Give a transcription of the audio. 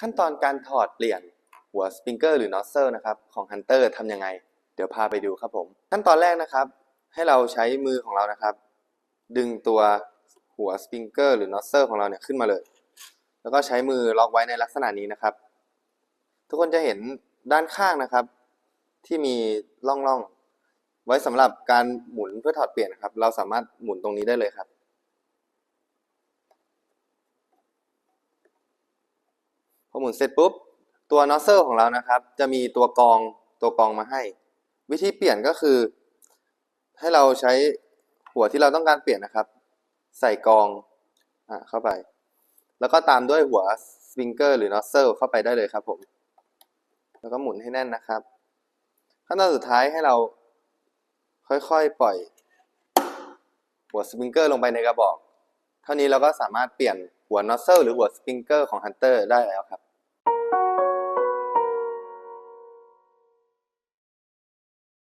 ขั้นตอนการถอดเปลี่ยนหัวสปริงเกอร์หรือนอสเซลนะครับของ Hunter ทำยังไง เดี๋ยวพาไปดูครับผม ขั้นตอนแรกนะครับ ให้เราใช้มือของเรานะครับ ดึงตัวหัวสปริงเกอร์หรือนอสเซลของเราเนี่ยขึ้นมาเลย แล้วก็ใช้มือล็อกไว้ในลักษณะนี้นะครับ ทุกคนจะเห็นด้านข้างนะครับ ที่มีร่องๆไว้สำหรับการหมุนเพื่อถอดเปลี่ยนนะครับ เราสามารถหมุนตรงนี้ได้เลยครับ พอหมุนเสร็จปุ๊บตัวนอสเซลของเรานะครับ จะมีตัวกรองตัวกรองมาให้ วิธีเปลี่ยนก็คือ ให้เราใช้หัวที่เราต้องการเปลี่ยนนะครับ ใส่กรองอะเข้าไป แล้วก็ตามด้วยหัวสปริงเกอร์หรือนอสเซลเข้าไปได้เลยครับผมแล้วก็หมุนให้แน่นนะครับขั้นตอนสุดท้ายให้เราค่อยๆปล่อย หัวสปริงเกอร์ลงไปในกระบอก เท่านี้เราก็สามารถเปลี่ยนหัวนอสเซลหรือหัวสปริงเกอร์ของฮันเตอร์ได้แล้วครับ